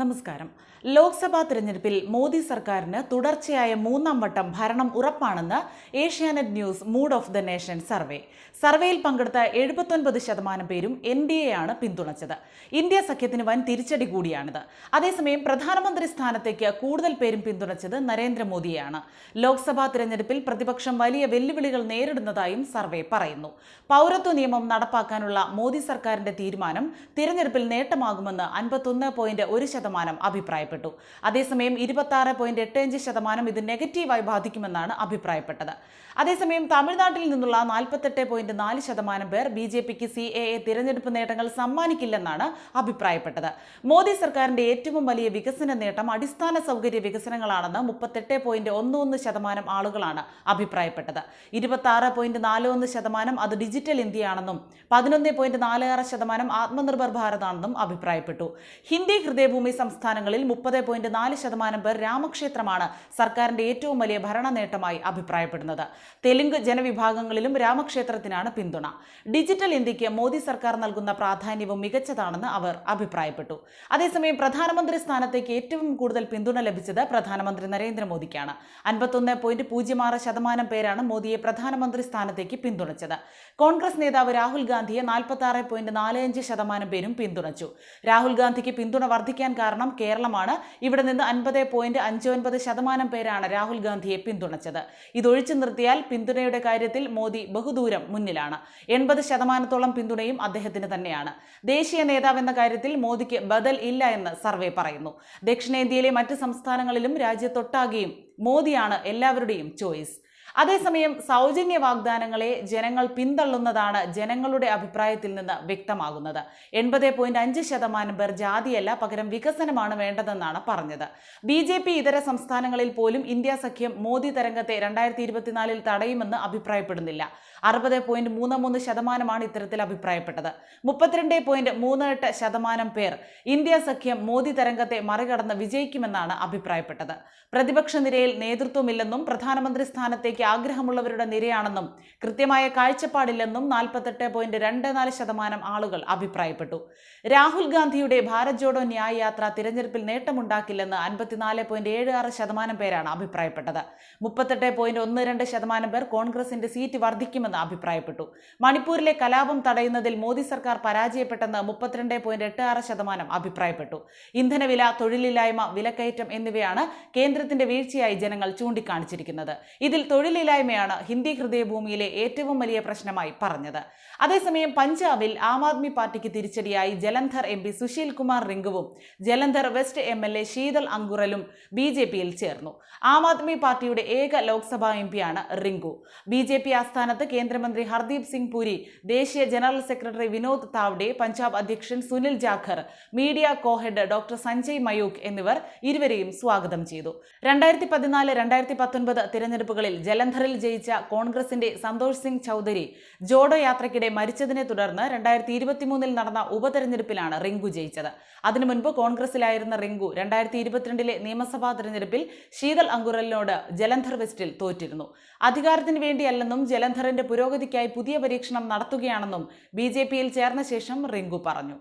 നമസ്കാരം. ലോക്സഭാ തിരഞ്ഞെടുപ്പിൽ മോദി സർക്കാരിന് തുടർച്ചയായ മൂന്നാം വട്ടം ഭരണം ഉറപ്പാണെന്ന് Asianet news mood of the nation survey. സർവേയിൽ പങ്കെടുത്ത എഴുപത്തൊൻപത് ശതമാനം പേരും എൻ ഡി എ ആണ് പിന്തുണച്ചത്. ഇന്ത്യ സഖ്യത്തിന് വൻ തിരിച്ചടി കൂടിയാണിത്. അതേസമയം പ്രധാനമന്ത്രി സ്ഥാനത്തേക്ക് കൂടുതൽ പേരും പിന്തുണച്ചത് നരേന്ദ്രമോദിയെയാണ് ലോക്സഭാ തിരഞ്ഞെടുപ്പിൽ പ്രതിപക്ഷം വലിയ വെല്ലുവിളികൾ നേരിടുന്നതായും സർവേ പറയുന്നു. പൗരത്വ നിയമം നടപ്പാക്കാനുള്ള മോദി സർക്കാരിന്റെ തീരുമാനം തിരഞ്ഞെടുപ്പിൽ നേട്ടമാകുമെന്ന് അൻപത്തൊന്ന് പോയിന്റ് ഒരു ശതമാനം അഭിപ്രായപ്പെട്ടു. അതേസമയം ഇരുപത്തി പോയിന്റ് എട്ട് അഞ്ച് ശതമാനം ഇത് നെഗറ്റീവായി ബാധിക്കുമെന്നാണ് അഭിപ്രായപ്പെട്ടത്. അതേസമയം തമിഴ്നാട്ടിൽ നിന്നുള്ള നാൽപ്പത്തെട്ട് പോയിന്റ് നാല് ശതമാനം പേർ ബി ജെ പിക്ക് സി എ എ തിരഞ്ഞെടുപ്പ് നേട്ടങ്ങൾ സമ്മാനിക്കില്ലെന്നാണ് അഭിപ്രായപ്പെട്ടത്. മോദി സർക്കാരിന്റെ ഏറ്റവും വലിയ വികസന നേട്ടം അടിസ്ഥാന സൗകര്യ വികസനങ്ങളാണെന്ന് മുപ്പത്തെട്ട് പോയിന്റ് ഒന്ന് ഒന്ന് ശതമാനം ആളുകളാണ് അഭിപ്രായപ്പെട്ടത്. ഇരുപത്തി ആറ് പോയിന്റ് നാല് ഒന്ന് ശതമാനം അത് ഡിജിറ്റൽ ഇന്ത്യയാണെന്നും പതിനൊന്ന് പോയിന്റ് നാല് ആറ് ശതമാനം ആത്മനിർഭർ ഭാരതാണെന്നും അഭിപ്രായപ്പെട്ടു. ഹിന്ദി ഹൃദയഭൂമി സംസ്ഥാനങ്ങളിൽ മുപ്പത് പോയിന്റ് നാല് ശതമാനം പേർ രാമക്ഷേത്രമാണ് സർക്കാരിന്റെ ഏറ്റവും വലിയ ഭരണ നേട്ടമായി അഭിപ്രായപ്പെടുന്നത്. തെലുങ്ക് ജനവിഭാഗങ്ങളിലും രാമക്ഷേത്രത്തിനാണ് പിന്തുണ. ഡിജിറ്റൽ ഇന്ത്യയ്ക്ക് മോദി സർക്കാർ നൽകുന്ന പ്രാധാന്യവും മികച്ചതാണെന്ന് അവർ അഭിപ്രായപ്പെട്ടു. അതേസമയം പ്രധാനമന്ത്രി സ്ഥാനത്തേക്ക് ഏറ്റവും കൂടുതൽ പിന്തുണ ലഭിച്ചത് പ്രധാനമന്ത്രി നരേന്ദ്രമോദിക്കാണ്. അൻപത്തൊന്ന് പോയിന്റ് പൂജ്യം ആറ് ശതമാനം പേരാണ് മോദിയെ പ്രധാനമന്ത്രി സ്ഥാനത്തേക്ക് പിന്തുണച്ചത്. കോൺഗ്രസ് നേതാവ് രാഹുൽ ഗാന്ധിയെ നാൽപ്പത്തി ആറ് പോയിന്റ് നാല് അഞ്ച് ശതമാനം പേരും പിന്തുണച്ചു. രാഹുൽ ഗാന്ധിക്ക് പിന്തുണ വർദ്ധിക്കാൻ കാരണം കേരളമാണ്. ഇവിടെ നിന്ന് അൻപത് പോയിന്റ് അഞ്ച് ഒൻപത് ശതമാനം പേരാണ് രാഹുൽ ഗാന്ധിയെ പിന്തുണച്ചത്. ഇതൊഴിച്ചു നിർത്തിയാൽ പിന്തുണയുടെ കാര്യത്തിൽ മോദി ബഹുദൂരം മുന്നിലാണ്. എൺപത് ശതമാനത്തോളം പിന്തുണയും അദ്ദേഹത്തിന് തന്നെയാണ്. ദേശീയ നേതാവ് എന്ന കാര്യത്തിൽ മോദിക്ക് ബദൽ ഇല്ല എന്ന് സർവേ പറയുന്നു. ദക്ഷിണേന്ത്യയിലെ മറ്റ് സംസ്ഥാനങ്ങളിലും രാജ്യത്തൊട്ടാകെയും മോദിയാണ് എല്ലാവരുടെയും ചോയ്സ്. അതേസമയം സൗജന്യ വാഗ്ദാനങ്ങളെ ജനങ്ങൾ പിന്തള്ളുന്നതാണ് ജനങ്ങളുടെ അഭിപ്രായത്തിൽ നിന്ന് വ്യക്തമാകുന്നത്. എൺപത് പോയിന്റ് അഞ്ച് ശതമാനം പേർ ജാതിയല്ല പകരം വികസനമാണ് വേണ്ടതെന്നാണ് പറഞ്ഞത്. ബി ജെ പി ഇതര സംസ്ഥാനങ്ങളിൽ പോലും ഇന്ത്യ സഖ്യം മോദി തരംഗത്തെ രണ്ടായിരത്തി ഇരുപത്തിനാലിൽ തടയുമെന്ന് അഭിപ്രായപ്പെടുന്നില്ല. അറുപത് പോയിന്റ് മൂന്ന് മൂന്ന് ശതമാനമാണ് ഇത്തരത്തിൽ അഭിപ്രായപ്പെട്ടത്. മുപ്പത്തിരണ്ട് പോയിന്റ് മൂന്ന് എട്ട് ശതമാനം പേർ ഇന്ത്യ സഖ്യം മോദി തരംഗത്തെ മറികടന്ന് വിജയിക്കുമെന്നാണ് അഭിപ്രായപ്പെട്ടത്. പ്രതിപക്ഷ നിരയിൽ നേതൃത്വമില്ലെന്നും പ്രധാനമന്ത്രി സ്ഥാനത്തേക്ക് ആഗ്രഹമുള്ളവരുടെ നിരയാണെന്നും കൃത്യമായ കാഴ്ചപ്പാടില്ലെന്നും നാൽപ്പത്തെട്ട് പോയിന്റ് രണ്ട് നാല് ശതമാനം ആളുകൾ അഭിപ്രായപ്പെട്ടു. രാഹുൽ ഗാന്ധിയുടെ ഭാരത് ജോഡോ ന്യായ യാത്ര തിരഞ്ഞെടുപ്പിൽ നേട്ടമുണ്ടാക്കില്ലെന്ന് അൻപത്തിനാല് പോയിന്റ് ഏഴ് ആറ് ശതമാനം പേരാണ് അഭിപ്രായപ്പെട്ടത്. മുപ്പത്തെട്ട് പോയിന്റ് ഒന്ന് രണ്ട് ശതമാനം പേർ കോൺഗ്രസിന്റെ സീറ്റ് വർദ്ധിക്കുമെന്ന് അഭിപ്രായപ്പെട്ടു. മണിപ്പൂരിലെ കലാപം തടയുന്നതിൽ മോദി സർക്കാർ പരാജയപ്പെട്ടെന്ന് മുപ്പത്തിരണ്ട് പോയിന്റ് എട്ട് ആറ് ശതമാനം അഭിപ്രായപ്പെട്ടു. ഇന്ധനവില തൊഴിലില്ലായ്മ വിലക്കയറ്റം എന്നിവയാണ് കേന്ദ്രത്തിന്റെ വീഴ്ചയായി ജനങ്ങൾ ചൂണ്ടിക്കാണിച്ചിരിക്കുന്നത്. ഇതിൽ തൊഴിലില്ലായ്മയാണ് ഹിന്ദി ഹൃദയഭൂമിയിലെ ഏറ്റവും വലിയ പ്രശ്നമായി പറഞ്ഞത്. അതേസമയം പഞ്ചാബിൽ ആം ആദ്മി പാർട്ടിക്ക് തിരിച്ചടിയായി Jalandhar M P Sushil Kumar റിംഗുവും Jalandhar west M L A Sheetal അങ്കുറലും B J പിയിൽ ചേർന്നു. ആം ആദ്മി പാർട്ടിയുടെ ഏക ലോക്സഭാ എം പിയാണ് റിംഗു ബി ജെ പി ആസ്ഥാനത്ത് കേന്ദ്രമന്ത്രി ഹർദീപ് സിംഗ് പുരി ദേശീയ ജനറൽ സെക്രട്ടറി വിനോദ് താവ്ഡെ പഞ്ചാബ് അധ്യക്ഷൻ Sunil Jakhar media co-head doctor Sanjay Mayukh എന്നിവർ ഇരുവരെയും സ്വാഗതം ചെയ്തു. രണ്ടായിരത്തി പതിനാല് രണ്ടായിരത്തി പത്തൊൻപത് തിരഞ്ഞെടുപ്പുകളിൽ ജലന്ധറിൽ ജയിച്ച കോൺഗ്രസിന്റെ സന്തോഷ് സിംഗ് ചൌധരി ജോഡോ യാത്രയ്ക്കിടെ മരിച്ചതിനെ തുടർന്ന് രണ്ടായിരത്തി ഇരുപത്തിമൂന്നിൽ നടന്ന ഉപതെരഞ്ഞെടുപ്പിലാണ് റിങ്കു ജയിച്ചത്. അതിനു മുൻപ് കോൺഗ്രസിലായിരുന്ന റിങ്കു രണ്ടായിരത്തി ഇരുപത്തിരണ്ടിലെ നിയമസഭാ തെരഞ്ഞെടുപ്പിൽ ശീതൽ അങ്കുറലിനോട് ജലന്ധർ വെസ്റ്റിൽ തോറ്റിരുന്നു. അധികാരത്തിന് വേണ്ടിയല്ലെന്നും ജലന്ധറിന്റെ പുരോഗതിക്കായി പുതിയ പരീക്ഷണം നടത്തുകയാണെന്നും ബി ചേർന്ന ശേഷം റിങ്കു പറഞ്ഞു.